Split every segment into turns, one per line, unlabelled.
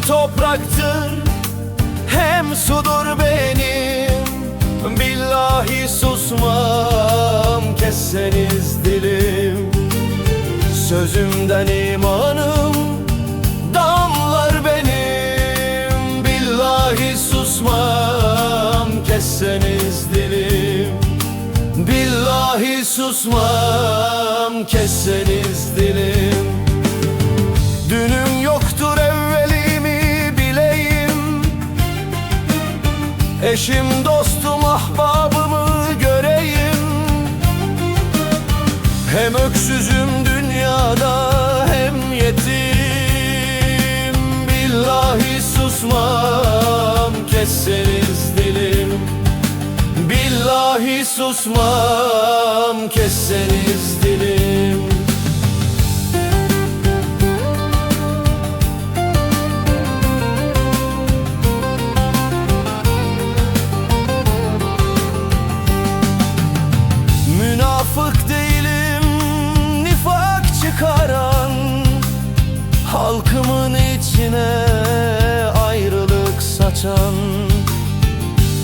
topraktır hem sudur benim. Billahi susmam kesseniz dilim. Sözümden imanım damlar benim. Billahi susmam kesseniz dilim. Billahi susmam kesseniz dilim Eşim dostum ahbabımı göreyim. Hem öksüzüm dünyada hem yetim. Billahi susmam kesseniz dilim. Billahi susmam kesseniz dilim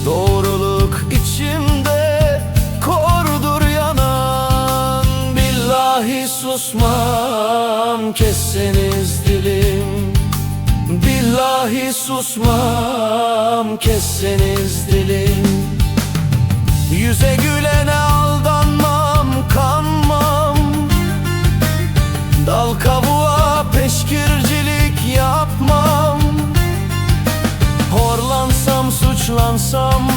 Doğruluk içimde kordur yanan. Billahi susmam kesseniz dilim. Billahi susmam kesseniz dilim. Yüze gülene aldanmam, kanmam. Dal kavuğa peşkircilik Suçlansam,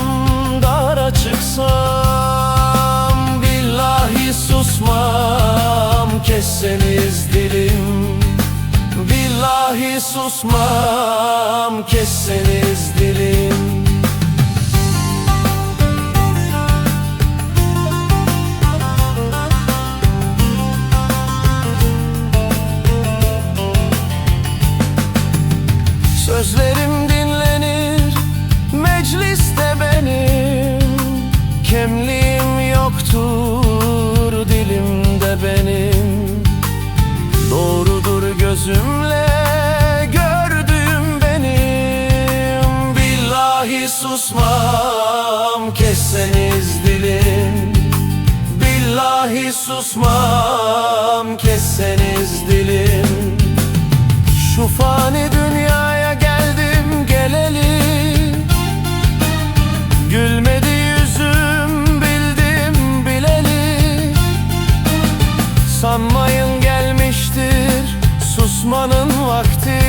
dara çıksam Billahi susmam, kesseniz dilim Billahi susmam, kesseniz dilim Sözlerim kesseniz dilim Billahi susmam kesseniz dilim. Şu fani dünyaya geldim geleli. Gülmedi yüzüm bildim bileli. Sanmayın gelmiştir susmanın vakti.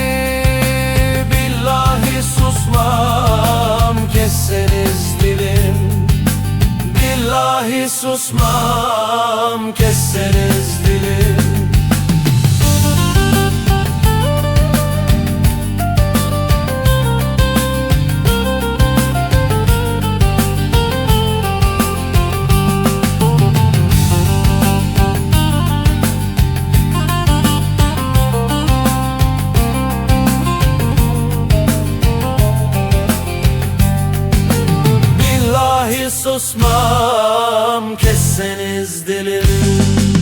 Billahi susmam kesseniz dilim Billahi susmam kesseniz dilim Billahi susmam kesseniz dilim